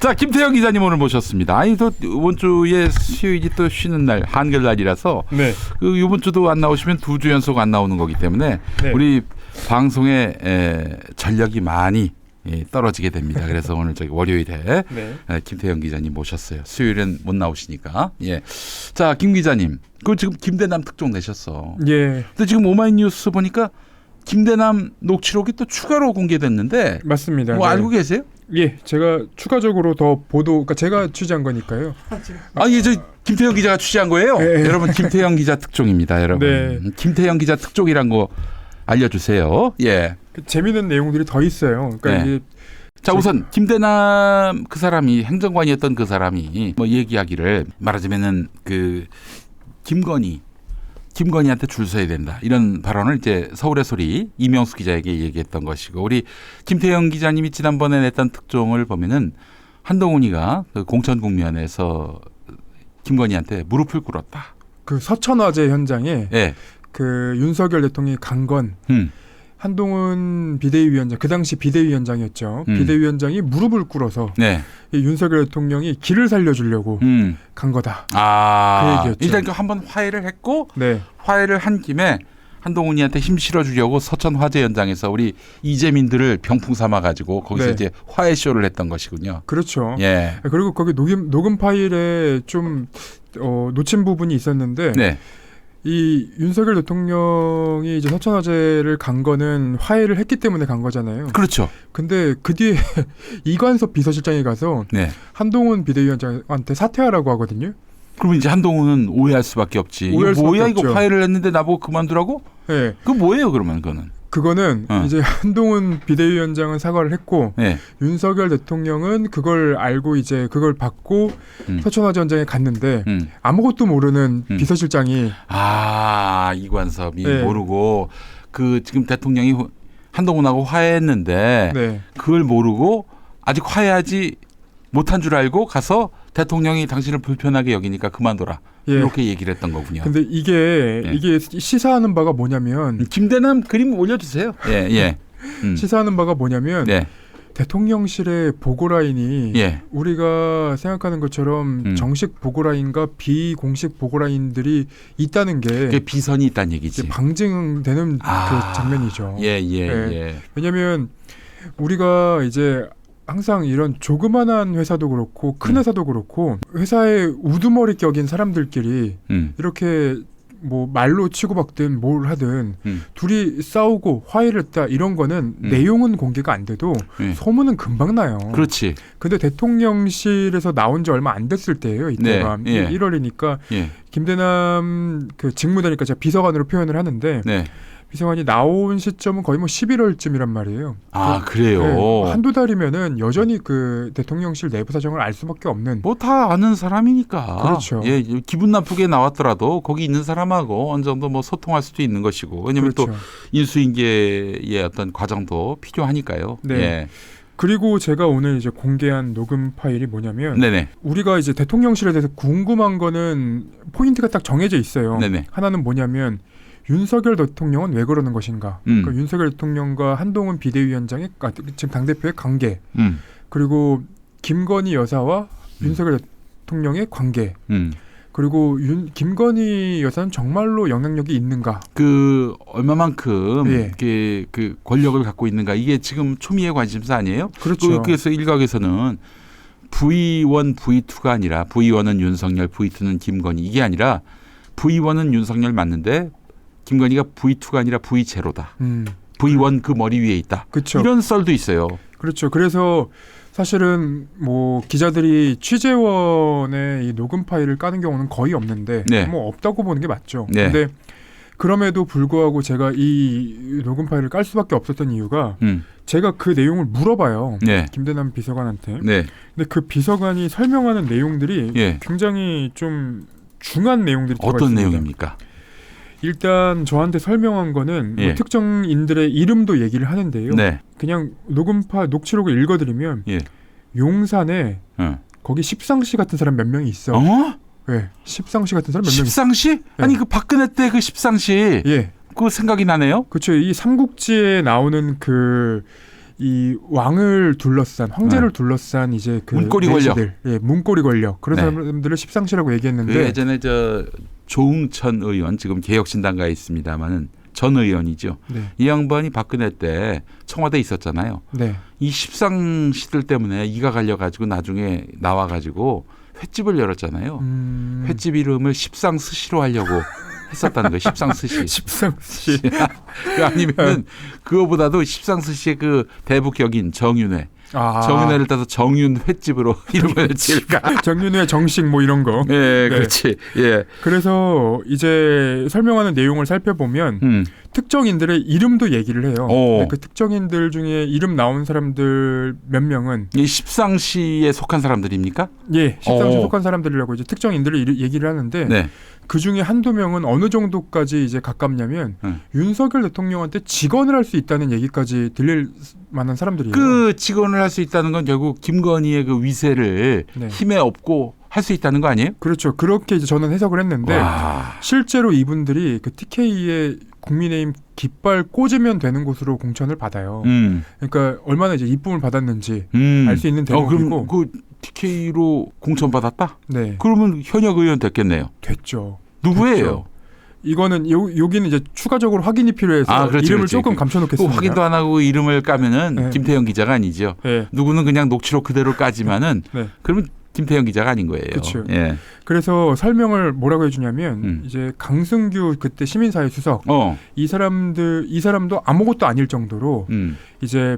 자, 김태형 기자님 오늘 모셨습니다. 아니, 또 이번 주에 수요일이 또 쉬는 날, 한글날이라서 네. 그 이번 주도 안 나오시면 두 주 연속 안 나오는 거기 때문에 네. 우리 방송에 에, 전력이 많이 예, 떨어지게 됩니다. 그래서 오늘 저기 월요일에 네. 에, 김태형 기자님 모셨어요. 수요일엔 못 나오시니까. 예. 자, 김 기자님. 그 지금 김대남 특종 내셨어. 예. 근데 지금 오마이뉴스 보니까 김대남 녹취록이 또 추가로 공개됐는데 맞습니다. 뭐 네. 알고 계세요? 예. 제가 추가적으로 더 보도 그러니까 제가 취재한 거니까요. 아, 이게 저 김태형 기자가 취재한 거예요. 네. 여러분 김태형 기자 특종입니다, 여러분. 네. 김태형 기자 특종이란 거 알려주세요. 예. 그 재미있는 내용들이 더 있어요. 그러니까 네. 이게 자 우선 김대남 그 사람이 행정관이었던 그 사람이 뭐 얘기하기를 말하자면은 그 김건희 김건희한테 줄 서야 된다 이런 발언을 이제 서울의 소리 이명수 기자에게 얘기했던 것이고 우리 김태형 기자님이 지난번에 냈던 특종을 보면은 한동훈이가 그 공천 국면에서 김건희한테 무릎을 꿇었다. 그 서천 화재 현장에 예. 그 윤석열 대통령이 간건 음. 한동훈 비대위원장 그 당시 비대위원장이었죠. 음. 비대위원장이 무릎을 꿇어서 네. 이 윤석열 대통령이 길을 살려주려고 음. 간 거다. 아. 그 얘기였죠. 일단 그 한번 화해를 했고 네. 화해를 한 김에 한동훈이한테 힘 실어주려고 서천 화재 현장에서 우리 이재민들을 병풍 삼아 가지고 거기서 네. 이제 화해 쇼를 했던 것이군요. 그렇죠. 예. 그리고 거기 녹음 녹음 파일에 좀 어, 놓친 부분이 있었는데 네. 이 윤석열 대통령이 이제 서천화재를 간 거는 화해를 했기 때문에 간 거잖아요. 그렇죠. 근데 그 뒤에 이관섭 비서실장이 가서 네. 한동훈 비대위원장한테 사퇴하라고 하거든요. 그러면 이제 한동훈은 오해할 수밖에 없지. 오해할 이거 뭐야 수밖에 이거 없죠. 화해를 했는데 나보고 그만두라고? 네. 그 뭐예요 그러면 그거는? 그거는 어. 이제 한동훈 비대위원장은 사과를 했고 네. 윤석열 대통령은 그걸 알고 이제 그걸 받고 음. 서천화재 현장에 갔는데 음. 아무것도 모르는 음. 비서실장이 아 이관섭이 네. 모르고 그 지금 대통령이 호- 한동훈하고 화해했는데 네. 그걸 모르고 아직 화해하지 못한 줄 알고 가서 대통령이 당신을 불편하게 여기니까 그만둬라 예. 이렇게 얘기를 했던 거군요. 근데 이게 예. 이게 시사하는 바가 뭐냐면 음, 김대남 그림 올려주세요. 예, 예. 음. 시사하는 바가 뭐냐면 네, 대통령실의 보고 라인이 예. 우리가 생각하는 것처럼 음. 정식 보고 라인과 비공식 보고 라인들이 있다는 게 그게 비선이 있다는 얘기지. 방증되는 아. 그 장면이죠. 예, 예, 네. 예. 왜냐하면 우리가 이제 항상 이런 조그만한 회사도 그렇고 큰 음. 회사도 그렇고 회사의 우두머리 격인 사람들끼리 음, 이렇게 뭐 말로 치고받든 뭘 하든 음. 둘이 싸우고 화해를 했다 이런 거는 음. 내용은 공개가 안 돼도 예. 소문은 금방 나요. 그렇지. 근데 대통령실에서 나온 지 얼마 안 됐을 때예요. 이때가 네, 예. 1월이니까 예, 김대남 그 직무대니까 제가 비서관으로 표현을 하는데 네. 비서관이 나온 시점은 거의 뭐 11월쯤이란 말이에요. 아 그래요. 네, 한두 달이면은 여전히 그 대통령실 내부 사정을 알 수밖에 없는 뭐 다 아는 사람이니까. 그렇죠. 예, 기분 나쁘게 나왔더라도 거기 있는 사람하고 어느 정도 뭐 소통할 수도 있는 것이고. 왜냐면 그렇죠. 또 인수인계의 어떤 과정도 필요하니까요. 네. 예. 그리고 제가 오늘 이제 공개한 녹음 파일이 뭐냐면 네네. 우리가 이제 대통령실에 대해서 궁금한 거는 포인트가 딱 정해져 있어요. 네네. 하나는 뭐냐면 윤석열 대통령은 왜 그러는 것인가? 음. 그러니까 윤석열 대통령과 한동훈 비대위원장의 아, 지금 당 대표의 관계 음. 그리고 김건희 여사와 음. 윤석열 대통령의 관계 음. 그리고 윤, 김건희 여사는 정말로 영향력이 있는가? 그 얼마만큼 예. 그, 그 권력을 갖고 있는가 이게 지금 초미의 관심사 아니에요? 그렇죠. 그- 그래서 일각에서는 V1, V2가 아니라 V1은 윤석열, V2는 김건희 이게 아니라 V1은 윤석열 맞는데 김건희가 V2가 아니라 V 제로다. 음, V1 그 머리 위에 있다. 그렇죠. 이런 썰도 있어요. 그렇죠. 그래서 사실은 뭐 기자들이 취재원의 이 녹음 파일을 까는 경우는 거의 없는데 네. 뭐 없다고 보는 게 맞죠. 네. 근데 그럼에도 불구하고 제가 이 녹음 파일을 깔 수밖에 없었던 이유가 음. 제가 그 내용을 물어봐요. 네. 김대남 비서관한테. 네. 근데 그 비서관이 설명하는 내용들이 예. 굉장히 좀 중요한 내용들이 어떤 있습니다. 내용입니까? 일단 저한테 설명한 거는 뭐 예. 특정인들의 이름도 얘기를 하는데요. 네. 그냥 녹음파 녹취록을 읽어드리면 예. 용산에 어? 거기 십상시 같은 사람 몇 명이 있어. 어? 네, 십상시 같은 사람 몇명 있어. 십상시? 아니 그 박근혜 때 그 십상시 예, 그 생각이 나네요. 그렇죠. 이 삼국지에 나오는 그 이 왕을 둘러싼 황제를 네. 둘러싼 이제 그 문고리 내지들, 예, 문고리 권력 그런 네. 사람들을 십상시라고 그 얘기했는데 예전에 저 조응천 의원 지금 개혁신당가에 있습니다만은 전 의원이죠. 네, 이 양반이 박근혜 때 청와대 에 있었잖아요. 네. 이 십상 시들 때문에 이가 갈려가지고 나중에 나와가지고 횟집을 열었잖아요. 음, 횟집 이름을 십상 스시로 하려고 했었다는 거예요. 십상스시. 십상시. 아니면 그거보다도 십상스시의 그 대북 격인 정윤회. 아, 정윤회를 따서 정윤 횟집으로 이름을 지을까. 정윤회 정식 뭐 이런 거. 예, 그렇지. 예. 그래서 이제 설명하는 내용을 살펴보면 음. 특정인들의 이름도 얘기를 해요. 그 특정인들 중에 이름 나온 사람들 몇 명은 이 십상시에 속한 사람들입니까? 예, 십상시 오. 속한 사람들이라고 이제 특정인들을 얘기를 하는데 네. 그 중에 한두 명은 어느 정도까지 이제 가깝냐면 음. 윤석열 대통령한테 직언을 할 수 있다는 얘기까지 들릴 만한 사람들이에요. 그 직원을 할 수 있다는 건 결국 김건희의 그 위세를 네. 힘에 업고 할 수 있다는 거 아니에요? 그렇죠. 그렇게 이제 저는 해석을 했는데 와. 실제로 이분들이 그 TK의 국민의힘 깃발 꽂으면 되는 곳으로 공천을 받아요. 음. 그러니까 얼마나 이제 이쁨을 받았는지 음. 알수 있는 어, 대목이고 그럼 그 TK로 공천 받았다? 네 그러면 현역 의원 됐겠네요. 됐죠. 누구예요? 됐죠. 이거는 요, 여기는 이제 추가적으로 확인이 필요해서 아, 그렇지, 이름을 그렇지. 조금 그- 감춰놓겠습니다. 그 확인도 안 하고 이름을 까면은 네. 김태형 기자가 아니죠. 네. 누구는 그냥 녹취록 그대로 까지만은 네. 그러면 김태형 기자가 아닌 거예요. 그쵸. 예. 그래서 설명을 뭐라고 해주냐면 음. 이제 강승규 그때 시민사회 수석 어. 이 사람들 이 사람도 아무것도 아닐 정도로 음. 이제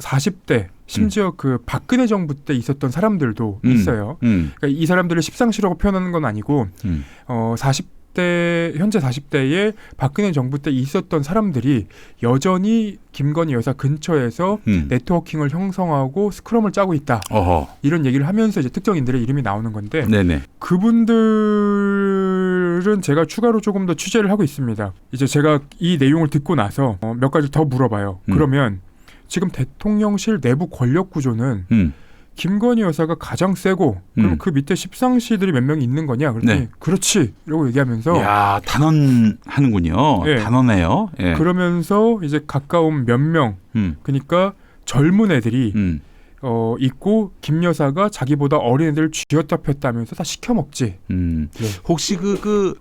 40대 심지어 그 박근혜 정부 때 있었던 사람들도 음. 있어요. 음. 그러니까 이 사람들을 십상시라고 표현하는 건 아니고 음. 어 40대 현재 40대에 박근혜 정부 때 있었던 사람들이 여전히 김건희 여사 근처에서 음. 네트워킹을 형성하고 스크럼을 짜고 있다 어허. 이런 얘기를 하면서 이제 특정인들의 이름이 나오는 건데 네네. 그분들은 제가 추가로 조금 더 취재를 하고 있습니다. 이제 제가 이 내용을 듣고 나서 어, 몇 가지 더 물어봐요. 음. 그러면 지금 대통령실 내부 권력 구조는 음. 김건희 여사가 가장 세고 그럼 음. 그 밑에 십상시들이 몇 명 있는 거냐? 그랬더니 네. 그렇지. 이러고 얘기하면서 야 단언하는군요. 예. 단언해요. 예. 그러면서 이제 가까운 몇 명, 음. 그러니까 젊은 애들이 음. 어 있고 김 여사가 자기보다 어린 애들 쥐었다 폈다 하면서 다 시켜 먹지. 음. 네. 혹시 그, 그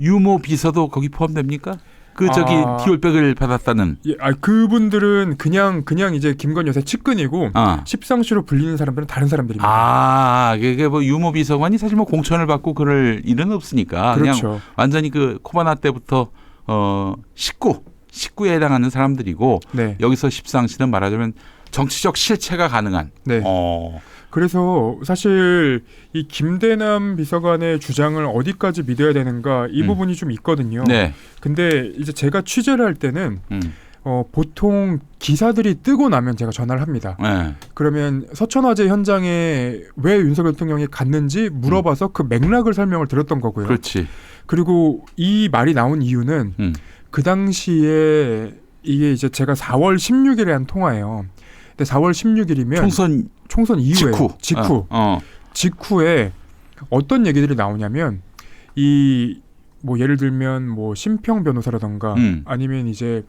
유모 비서도 거기 포함됩니까? 그 저기 아. 디올백을 받았다는. 예, 아 그분들은 그냥 그냥 이제 김건희 여사 측근이고 아. 십상시로 불리는 사람들은 다른 사람들입니다. 아, 그게 뭐 유모 비서관이 사실 뭐 공천을 받고 그럴 일은 없으니까 그냥 그렇죠. 완전히 그 코바나 때부터 어 식구, 식구에 해당하는 사람들이고 네, 여기서 십상시는 말하자면 정치적 실체가 가능한. 네. 어. 그래서 사실 이 김대남 비서관의 주장을 어디까지 믿어야 되는가 이 음. 부분이 좀 있거든요. 네. 근데 이제 제가 취재를 할 때는 음. 어, 보통 기사들이 뜨고 나면 제가 전화를 합니다. 네. 그러면 서천화재 현장에 왜 윤석열 대통령이 갔는지 물어봐서 그 맥락을 설명을 들었던 거고요. 그렇지. 그리고 이 말이 나온 이유는 음. 그 당시에 이게 이제 제가 4월 16일에 한 통화예요. 근데 4월 16일이면 총선, 총선 이후에 직후. 직후 어. 어. 직후에 어떤 얘기들이 나오냐면 이 뭐 예를 들면 뭐 심평 변호사라던가 음. 아니면 이제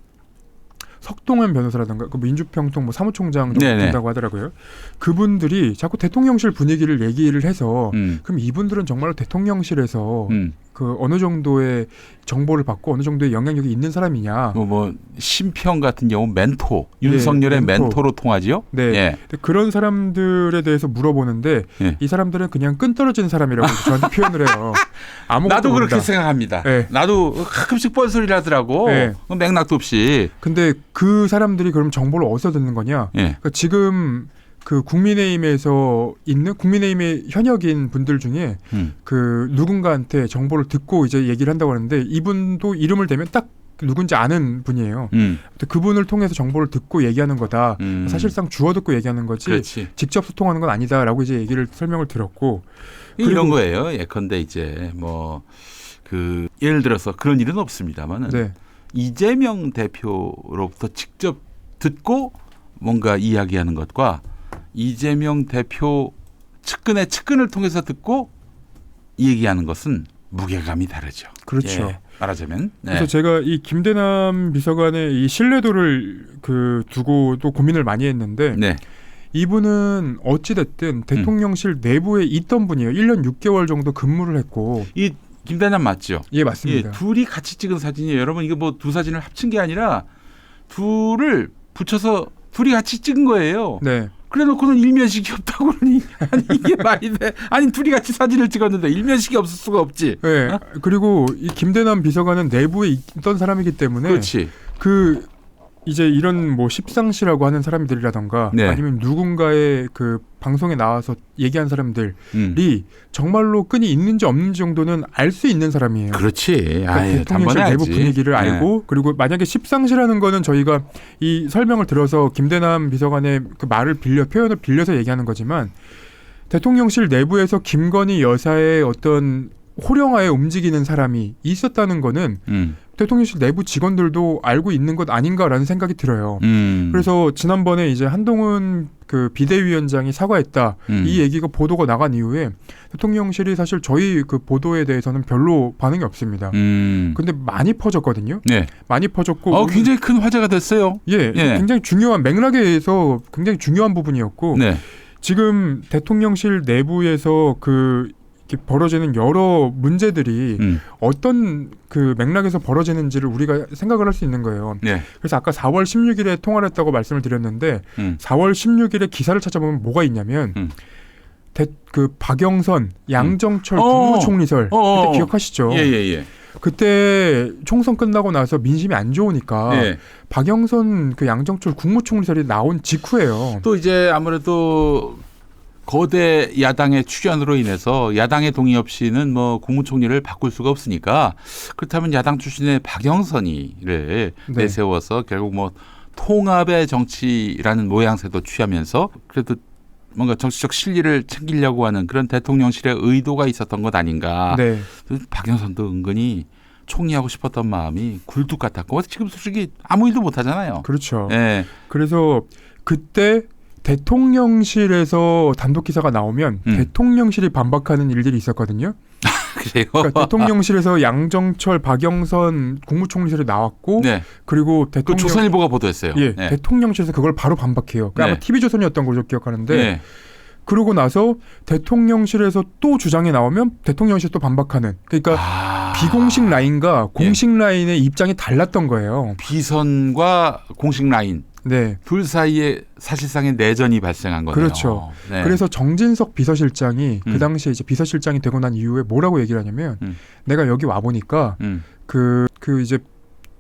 석동현 변호사라던가 그 민주평통 뭐 사무총장. 된다고 하더라고요. 그분들이 자꾸 대통령실 분위기를 얘기를 해서 음. 그럼 이분들은 정말로 대통령실에서 음. 그 어느 정도의 정보를 받고 어느 정도의 영향력이 있는 사람이냐. 뭐, 뭐 심평 같은 경우 멘토 윤석열의 멘토. 멘토. 로 통하지요. 네. 예. 그런 사람들에 대해서 물어보는데 예. 이 사람들은 그냥 끈 떨어진 사람이라고 저한테 표현을 해요. 아무것도 나도 모른다. 그렇게 생각합니다. 네. 나도 가끔씩 뻔소리를 하더라고. 네. 맥락도 없이. 근데 그 사람들이 그럼 정보를 어디서 듣는 거냐? 예. 그러니까 지금 그 국민의힘에서 있는 국민의힘의 현역인 분들 중에 음. 그 누군가한테 정보를 듣고 이제 얘기를 한다고 하는데 이분도 이름을 대면 딱 누군지 아는 분이에요. 음. 그분을 통해서 정보를 듣고 얘기하는 거다. 음. 사실상 주워 듣고 얘기하는 거지 그렇지. 직접 소통하는 건 아니다라고 이제 얘기를 설명을 들었고 이런 거예요. 예컨대 이제 뭐 그 예를 들어서 그런 일은 없습니다만은 네. 이재명 대표로부터 직접 듣고 뭔가 이야기하는 것과 이재명 대표 측근의 측근을 통해서 듣고 얘기하는 것은 무게감이 다르죠. 그렇죠. 예. 말하자면. 네. 그래서 제가 이 김대남 비서관의 이 신뢰도를 그 두고 또 고민을 많이 했는데 네. 이분은 어찌 됐든 대통령실 내부에 있던 분이에요. 1년 6개월 정도 근무를 했고 이 김대남 맞죠? 예 예, 맞습니다. 둘이 같이 찍은 사진이에요. 여러분 이거 뭐 두 사진을 합친 게 아니라 둘을 붙여서 둘이 같이 찍은 거예요. 네. 그래 놓고는 일면식이 없다고 그러니 아니 이게 말이 돼? 아니 둘이 같이 사진을 찍었는데 일면식이 없을 수가 없지. 네. 어? 그리고 이 김대남 비서관은 내부에 있던 사람이기 때문에 그렇지. 그 이제 이런 뭐 십상시라고 하는 사람들이라던가 네. 아니면 누군가의 그 방송에 나와서 얘기한 사람들이 음. 정말로 끈이 있는지 없는지 정도는 알 수 있는 사람이에요. 그렇지. 그러니까 아유, 대통령실 내부. 분위기를 네. 알고 그리고 만약에 십상시라는 거는 저희가 이 설명을 들어서 김대남 비서관의 그 말을 빌려 표현을 빌려서 얘기하는 거지만 대통령실 내부에서 김건희 여사의 어떤 호령하에 움직이는 사람이 있었다는 거는 음. 대통령실 내부 직원들도 알고 있는 것 아닌가라는 생각이 들어요. 음. 그래서 지난번에 이제 한동훈 그 비대위원장이 사과했다 음. 이 얘기가 보도가 나간 이후에 대통령실이 사실 저희 그 보도에 대해서는 별로 반응이 없습니다. 음. 근데 많이 퍼졌거든요. 네. 많이 퍼졌고 어 굉장히 큰 화제가 됐어요. 예, 예. 굉장히 중요한 맥락에서 굉장히 중요한 부분이었고 네. 지금 대통령실 내부에서 그 벌어지는 여러 문제들이 음. 어떤 그 맥락에서 벌어지는지를 우리가 생각을 할 수 있는 거예요. 네. 그래서 아까 4월 16일에 통화를 했다고 말씀을 드렸는데 음. 4월 16일에 기사를 찾아보면 뭐가 있냐면 음. 대, 그 박영선, 양정철 어. 국무총리설 어, 어, 그때 어. 기억하시죠? 예 예 예. 그때 총선 끝나고 나서 민심이 안 좋으니까 예. 박영선 그 양정철 국무총리설이 나온 직후예요. 또 이제 아무래도 거대 야당의 출연으로 인해서 야당의 동의 없이는 뭐 국무총리를 바꿀 수가 없으니까 그렇다면 야당 출신의 박영선이를 네. 내세워서 결국 뭐 통합의 정치라는 모양새도 취하면서 그래도 뭔가 정치적 실리를 챙기려고 하는 그런 대통령실의 의도가 있었던 것 아닌가. 네. 박영선도 은근히 총리하고 싶었던 마음이 굴뚝 같았고 지금 솔직히 아무 일도 못 하잖아요. 그렇죠. 예. 그래서 그때 대통령실에서 단독 기사가 나오면 음. 대통령실이 반박하는 일들이 있었거든요. 그래요. 그러니까 대통령실에서 양정철, 박영선 국무총리실이 나왔고 네. 그리고 그 대통령 조선일보가 보도했어요. 예, 네. 대통령실에서 그걸 바로 반박해요. 그 아마 네. TV 조선이었던 걸로 기억하는데 네. 그러고 나서 대통령실에서 또 주장이 나오면 대통령실 또 반박하는. 그러니까 아. 비공식 라인과 공식 라인의 입장이 달랐던 거예요. 비선과 공식 라인 네. 둘 사이에 사실상의 내전이 발생한 거네요. 그렇죠. 네. 그래서 정진석 비서실장이 음. 그 당시에 이제 비서실장이 되고 난 이후에 뭐라고 얘기를 하냐면 음. 내가 여기 와 보니까 음. 그그 이제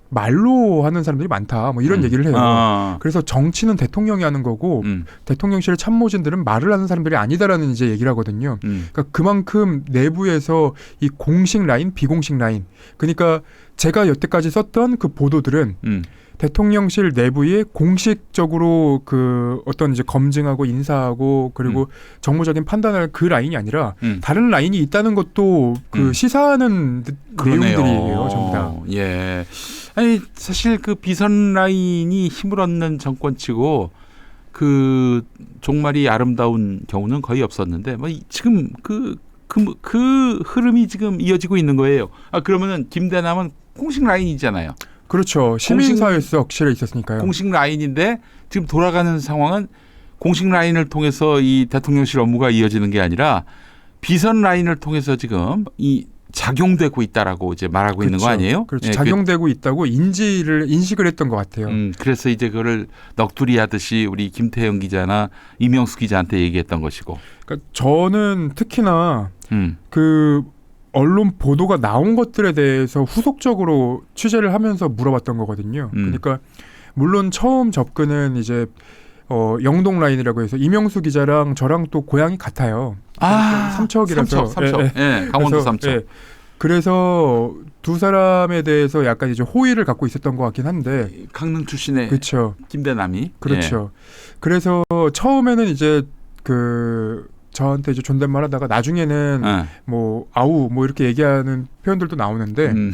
말로 하는 사람들이 많다. 뭐 이런 음. 얘기를 해요. 아. 그래서 정치는 대통령이 하는 거고 음. 대통령실 참모진들은 말을 하는 사람들이 아니다라는 이제 얘기를 하거든요. 음. 그러니까 그만큼 내부에서 이 공식 라인, 비공식 라인. 그러니까 제가 여태까지 썼던 그 보도들은 음. 대통령실 내부에 공식적으로 그 어떤 이제 검증하고 인사하고 그리고 정무적인 판단할 그 라인이 아니라 음. 다른 라인이 있다는 것도 그 음. 시사하는. 내용들이에요, 전부 다. 예. 아니 사실 그 비선 라인이 힘을 얻는 정권치고 그 종말이 아름다운 경우는 거의 없었는데 뭐 이- 지금 그 그, 그 흐름이 지금 이어지고 있는 거예요. 아 그러면은 김대남은 공식 라인이잖아요. 그렇죠. 시민사회석실에 있었으니까요. 공식 라인인데 지금 돌아가는 상황은 공식 라인을 통해서 이 대통령실 업무가 이어지는 게 아니라 비선 라인을 통해서 지금 이 작용되고 있다라고 이제 말하고 있는 거 그렇죠. 아니에요? 그렇죠. 예, 그- 작용되고 있다고 인지를 인식을 했던 것 같아요. 음, 그래서 이제 그거를 넋두리 하듯이 우리 김태형 기자나 이명수 기자한테 얘기했던 것이고. 그러니까 저는 특히나 음, 그 언론 보도가 나온 것들에 대해서 후속적으로 취재를 하면서 물어봤던 거거든요. 음. 그러니까 물론 처음 접근은 이제 어, 영동 라인이라고 해서 이명수 기자랑 저랑 또 고향이 같아요. 아, 삼척이라서. 삼척, 삼척. 예, 예, 강원도 그래서, 삼척. 예. 그래서 두 사람에 대해서 약간 이제 호의를 갖고 있었던 것 같긴 한데, 강릉 출신의 그렇죠, 김대남이. 그렇죠. 그래서 처음에는 이제 그 저한테 이제 존댓말 하다가 나중에는 예. 예. 뭐 아우 뭐 이렇게 얘기하는 표현들도 나오는데 음,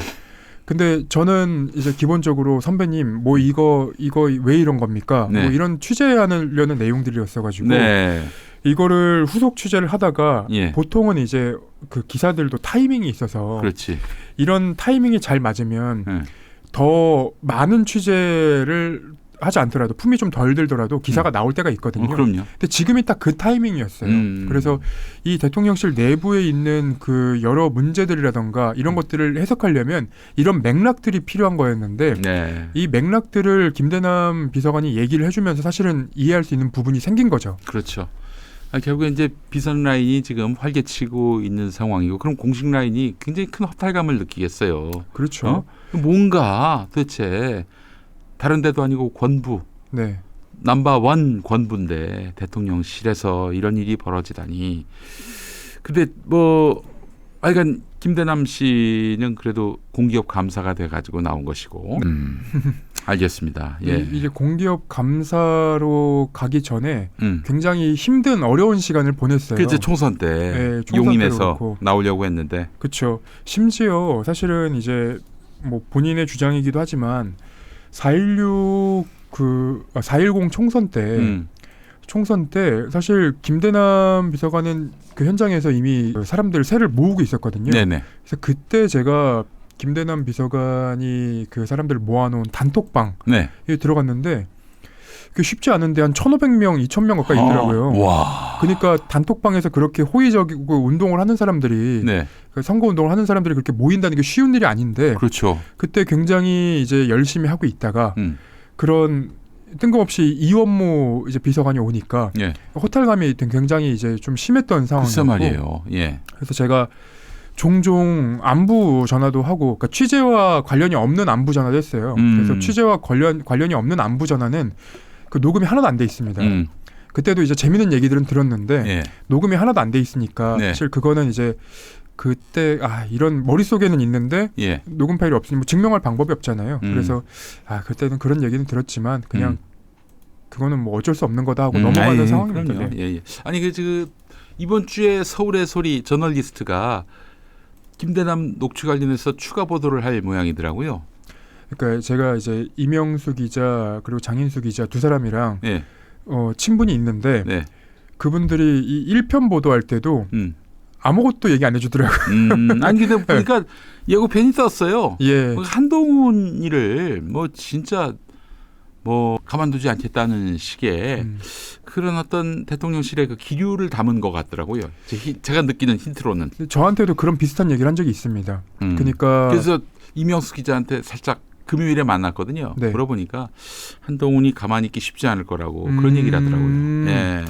근데 저는 이제 기본적으로 선배님 뭐 이거 이거 왜 이런 겁니까? 네. 뭐 이런 취재하려는 내용들이었어 가지고 네. 이거를 후속 취재를 하다가 예. 보통은 이제 그 기사들도 타이밍이 있어서 그렇지. 이런 타이밍이 잘 맞으면 예. 더 많은 취재를 하지 않더라도 품이 좀 덜 들더라도 기사가 나올 때가 있거든요. 어, 그럼요. 근데 지금이 딱 그 타이밍이었어요. 음. 그래서 이 대통령실 내부에 있는 그 여러 문제들이라던가 이런 것들을 해석하려면 이런 맥락들이 필요한 거였는데 네. 이 맥락들을 김대남 비서관이 얘기를 해주면서 사실은 이해할 수 있는 부분이 생긴 거죠. 그렇죠. 아, 결국에 이제 비선 라인이 지금 활개치고 있는 상황이고 그럼 공식 라인이 굉장히 큰 허탈감을 느끼겠어요. 그렇죠. 어? 뭔가 도대체 다른 데도 아니고 권부 네. 남바 원 권부인데 대통령실에서 이런 일이 벌어지다니. 근데 뭐 하여간 김대남 씨는 그래도 공기업 감사가 돼 가지고 나온 것이고. 음. 알겠습니다. 예. 이- 이제 공기업 감사로 가기 전에 음. 굉장히 힘든 어려운 시간을 보냈어요. 그 이제 총선 때 네, 총선 용인에서. 나오려고 했는데 그렇죠. 심지어 사실은 이제 뭐 본인의 주장이기도 하지만 4.16 그, 아, 4.10 총선 때, 음. 총선 때 사실 김대남 비서관은 그 현장에서 이미 그 사람들 세를 모으고 있었거든요. 네네. 그래서 그때 제가 김대남 비서관이 그 사람들을 모아놓은 단톡방에 네. 들어갔는데 그게 쉽지 않은데 한 1,500명, 2,000명 가까이 있더라고요. 아, 와. 그러니까 단톡방에서 그렇게 호의적이고 운동을 하는 사람들이 네. 그 선거 운동을 하는 사람들이 그렇게 모인다는 게 쉬운 일이 아닌데 그렇죠. 그때 굉장히 이제 열심히 하고 있다가 음. 그런 뜬금없이 이원모 이제 비서관이 오니까 예. 호탈감이 굉장히 이제 좀 심했던 글쎄 상황이었고 말이에요. 예. 그래서 제가 종종 안부 전화도 하고 그러니까 취재와 관련이 없는 안부 전화도 했어요. 음. 그래서 취재와 관련 관련이 없는 안부 전화는 그 녹음이 하나도 안 돼 있습니다. 음. 그때도 이제 재밌는 얘기들은 들었는데 예. 녹음이 하나도 안 돼 있으니까 네. 사실 그거는 이제 그때 아 이런 머릿속에는 있는데 예. 녹음 파일이 없으니 뭐 증명할 방법이 없잖아요. 음. 그래서 아 그때는 그런 얘기는 들었지만 그냥 음. 그거는 뭐 어쩔 수 없는 거다 하고 음, 넘어가는 상황입니다. 네. 예, 예. 아니 그 지금 이번 주에 서울의 소리 저널리스트가 김대남 녹취 관련해서 추가 보도를 할 모양이더라고요. 그러니까 제가 이제 이명수 기자 그리고 장인수 기자 두 사람이랑 예. 어, 친분이 있는데 네. 그분들이 이 1편 보도할 때도 음. 아무것도 얘기 안 해주더라고요. 음. 아니 근데 보니까 예고편이 떴어요. 예. 뭐 한동훈이를 뭐 진짜 뭐 가만두지 않겠다는 식의 음. 그런 어떤 대통령실의 그 기류를 담은 것 같더라고요. 제 히- 제가 느끼는 힌트로는. 저한테도 그런 비슷한 얘기를 한 적이 있습니다. 음. 그러니까 그래서 이명수 기자한테 살짝 금요일에 만났거든요. 네. 물어보니까 한동훈이 가만히 있기 쉽지 않을 거라고 그런 음. 얘기를 하더라고요. 예.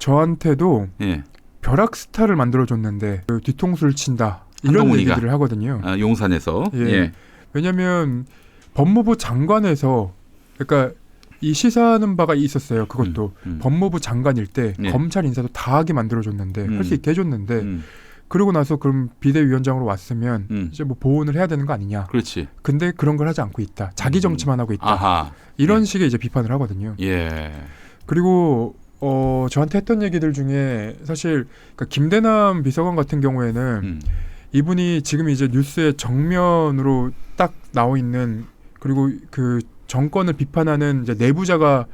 저한테도 예. 벼락 스타를 만들어 줬는데 그 뒤통수를 친다 이런 한동훈이가. 얘기들을 하거든요. 아, 용산에서. 예. 예. 왜냐하면 법무부 장관에서 그러니까 이 시사하는 바가 있었어요. 그것도 음. 법무부 장관일 때 예. 검찰 인사도 다 하게 만들어 줬는데 음. 할수 있게 해줬는데 음. 그러고 나서 그럼 비대위원장으로 왔으면 음. 이제 뭐 보온을 해야 되는 거 아니냐. 그렇지. 근데 그런 걸 하지 않고 있다. 자기 음. 정치만 하고 있다. 아하. 이런 예. 식의 이제 비판을 하거든요. 예. 그리고 어 저한테 했던 얘기들 중에 사실 그러니까 김대남 비서관 같은 경우에는 음. 이분이 지금 이제 뉴스의 정면으로 딱 나와 있는 그리고 그 정권을 비판하는 이제 내부자가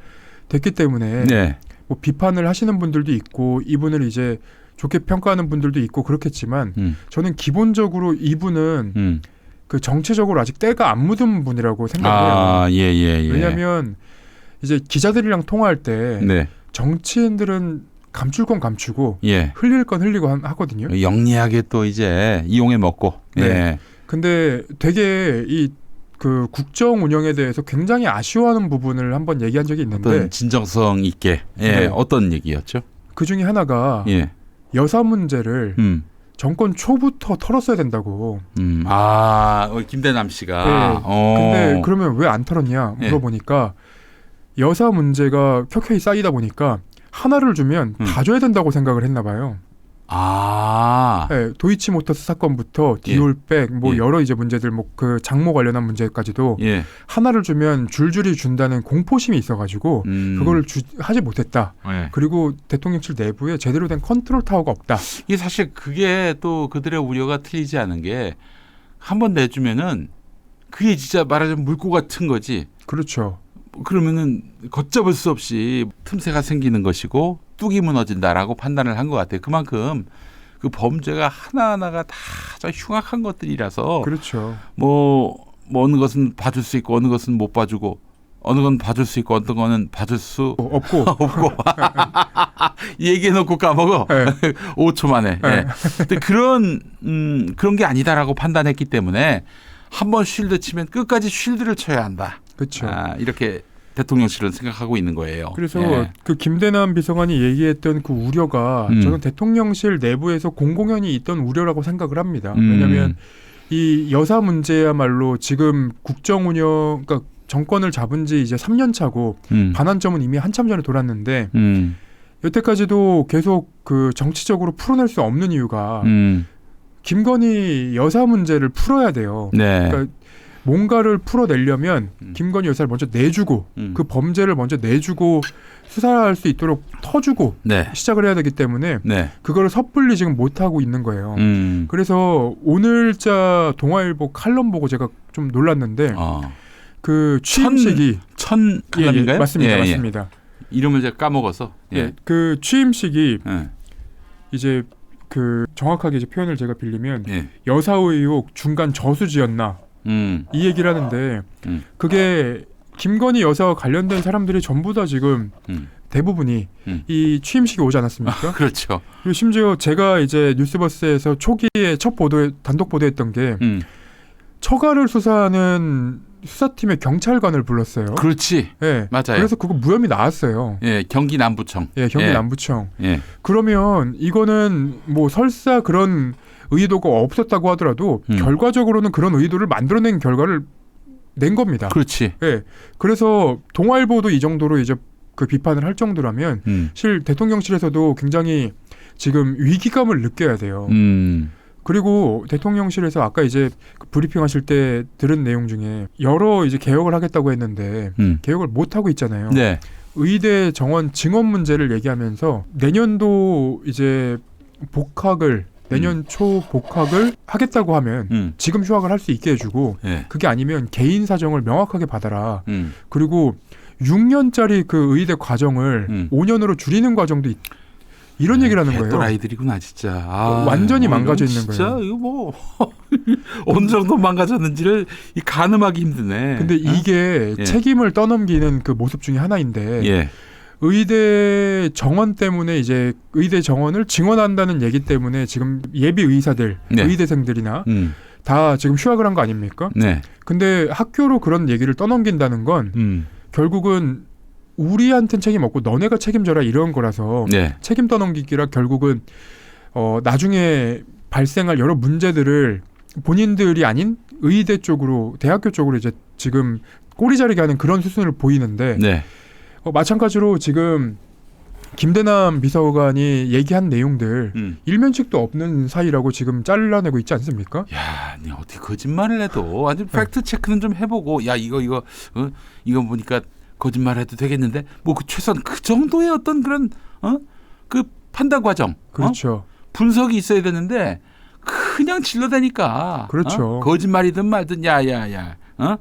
됐기 때문에 네. 뭐 비판을 하시는 분들도 있고 이분을 이제 좋게 평가하는 분들도 있고 그렇겠지만 음. 저는 기본적으로 이분은 음. 그 정치적으로 아직 때가 안 묻은 분이라고 생각해요. 아, 예, 예, 예. 왜냐하면 이제 기자들이랑 통화할 때 네. 정치인들은 감출 건 감추고 예. 흘릴 건 흘리고 한- 하거든요. 영리하게 또 이제 이용해 먹고. 네. 예. 근데 되게 이 그 국정 운영에 대해서 굉장히 아쉬워하는 부분을 한번 얘기한 적이 있는데 어떤 진정성 있게. 예. 네. 어떤 얘기였죠? 그 중에 하나가 예. 여사 문제를 음. 정권 초부터 털었어야 된다고. 음. 아, 어, 김대남 씨가. 네. 어. 근데 그러면 왜 안 털었냐 예. 물어보니까 여사 문제가 켜켜이 쌓이다 보니까 하나를 주면 음. 다 줘야 된다고 생각을 했나 봐요. 아. 네, 도이치모터스 사건부터 디올백 뭐 예. 여러 이제 문제들 뭐 그 장모 관련한 문제까지도 예. 하나를 주면 줄줄이 준다는 공포심이 있어가지고 음. 그거를 주, 하지 못했다. 예. 그리고 대통령실 내부에 제대로 된 컨트롤 타워가 없다. 이게 사실 그게 또 그들의 우려가 틀리지 않은 게 한 번 내주면은 그게 진짜 말하자면 물고 같은 거지. 그렇죠. 그러면은 걷잡을 수 없이 틈새가 생기는 것이고 뚝이 무너진다라고 판단을 한 것 같아요. 그만큼 그 범죄가 하나하나가 다저 흉악한 것들이라서 그렇죠. 뭐, 뭐 어느 것은 봐줄 수 있고 어느 것은 못 봐주고 어느 건 봐줄 수 있고 어느 거는 봐줄 수 어, 없고 없고 얘기해 놓고 까먹어 네. 5초 만에 네. 예. 근데 그런 음, 그런 게 아니다라고 판단했기 때문에 한 번 쉴드 치면 끝까지 쉴드를 쳐야 한다 그렇죠. 아, 이렇게 대통령실은 생각하고 있는 거예요. 그래서 예. 그 김대남 비서관이 얘기했던 그 우려가 음. 저는 대통령실 내부에서 공공연히 있던 우려라고 생각을 합니다. 음. 왜냐하면 이 여사 문제야말로 지금 국정 운영, 그러니까 정권을 잡은 지 이제 3년 차고 음. 반환점은 이미 한참 전에 돌았는데 음. 여태까지도 계속 그 정치적으로 풀어낼 수 없는 이유가 음. 김건희 여사 문제를 풀어야 돼요. 네. 그러니까 뭔가를 풀어내려면 음. 김건희 여사를 먼저 내주고 음. 그 범죄를 먼저 내주고 수사할 수 있도록 터주고 네. 시작을 해야 되기 때문에 네. 그거를 섣불리 지금 못 하고 있는 거예요. 음. 그래서 오늘자 동아일보 칼럼 보고 제가 좀 놀랐는데 어. 그 취임식이 천 예, 예, 칼럼인가요? 맞습니다, 예, 예. 맞습니다. 이름을 제가 까먹어서. 예. 예. 그 취임식이 예. 이제 그 정확하게 이제 표현을 제가 빌리면 예. 여사 의혹 중간 저수지였나 음. 이 얘기를 하는데 음. 그게 김건희 여사와 관련된 사람들이 전부 다 지금 음. 대부분이 음. 이 취임식에 오지 않았습니까? 그렇죠. 그리고 심지어 제가 이제 뉴스버스에서 초기에 첫 보도 단독 보도했던 게 음. 처가를 수사하는 수사팀의 경찰관을 불렀어요. 그렇지. 예. 맞아요. 그래서 그거 무혐의 나왔어요. 예, 경기 남부청. 예, 경기 예. 남부청. 예. 그러면 이거는 뭐 설사 그런 의도가 없었다고 하더라도 음. 결과적으로는 그런 의도를 만들어낸 결과를 낸 겁니다. 그렇지. 예. 그래서 동아일보도 이 정도로 이제 그 비판을 할 정도라면 음. 실 대통령실에서도 굉장히 지금 위기감을 느껴야 돼요. 음. 그리고 대통령실에서 아까 이제 그 브리핑 하실 때 들은 내용 중에 여러 이제 개혁을 하겠다고 했는데 음. 개혁을 못 하고 있잖아요. 네. 의대 정원 증원 문제를 얘기하면서 내년도 이제 복학을 내년 초 복학을 하겠다고 하면 음. 지금 휴학을 할 수 있게 해주고 예. 그게 아니면 개인 사정을 명확하게 받아라. 음. 그리고 6년짜리 그 의대 과정을 음. 5년으로 줄이는 과정도 있, 이런 얘기를 하는 거예요. 개또라이들이구나 진짜. 아, 완전히 뭐 망가져 있는 진짜 거예요. 이거 뭐 어느 정도 망가졌는지를 이 가늠하기 힘드네. 근데 어? 이게 예. 책임을 떠넘기는 그 모습 중에 하나인데 예. 의대 정원 때문에 이제 의대 정원을 증원한다는 얘기 때문에 지금 예비 의사들, 네. 의대생들이나 음. 다 지금 휴학을 한 거 아닙니까? 네. 근데 학교로 그런 얘기를 떠넘긴다는 건 음. 결국은 우리한텐 책임 없고 너네가 책임져라 이런 거라서 네. 책임 떠넘기기라 결국은 어 나중에 발생할 여러 문제들을 본인들이 아닌 의대 쪽으로 대학교 쪽으로 이제 지금 꼬리 자르게 하는 그런 수순을 보이는데 네. 어, 마찬가지로 지금 김대남 비서관이 얘기한 내용들 음. 일면식도 없는 사이라고 지금 잘라내고 있지 않습니까? 야, 니 어떻게 거짓말을 해도 아주 네. 팩트 체크는 좀 해보고 야 이거 이거 어? 이거 보니까 거짓말 해도 되겠는데 뭐 그 최소한 그 정도의 어떤 그런 어 그 판단 과정, 어? 그렇죠. 분석이 있어야 되는데 그냥 질러대니까 그렇죠. 어? 거짓말이든 말든 야야야 어?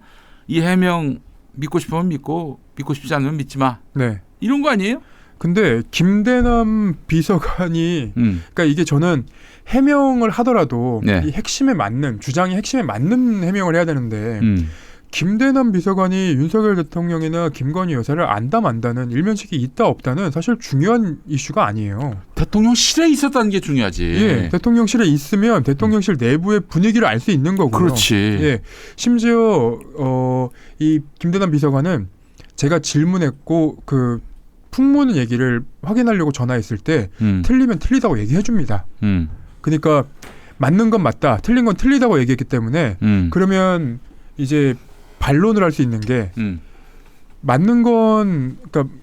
이 해명 믿고 싶으면 믿고 믿고 싶지 않으면 믿지 마 네. 이런 거 아니에요? 근데 김대남 비서관이 음. 그러니까 이게 저는 해명을 하더라도 네. 이 핵심에 맞는 주장이 핵심에 맞는 해명을 해야 되는데 음. 김대남 비서관이 윤석열 대통령이나 김건희 여사를 안다 만다는 일면식이 있다 없다는 사실 중요한 이슈가 아니에요. 대통령실에 있었다는 게 중요하지. 예, 대통령실에 있으면 대통령실 내부의 분위기를 알 수 있는 거고요. 그렇지. 예, 심지어 어, 이 김대남 비서관은 제가 질문했고 그 풍문 얘기를 확인하려고 전화했을 때 음. 틀리면 틀리다고 얘기해 줍니다. 음. 그러니까 맞는 건 맞다, 틀린 건 틀리다고 얘기했기 때문에 음. 그러면 이제 반론을 할 수 있는 게 음. 맞는 건 그러니까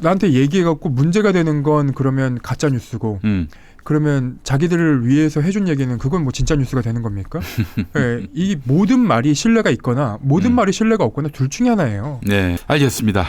나한테 얘기해 갖고 문제가 되는 건 그러면 가짜 뉴스고 음. 그러면 자기들을 위해서 해준 얘기는 그건 뭐 진짜 뉴스가 되는 겁니까? 예, 이 모든 말이 신뢰가 있거나 모든 음. 말이 신뢰가 없거나 둘 중에 하나예요. 네, 알겠습니다.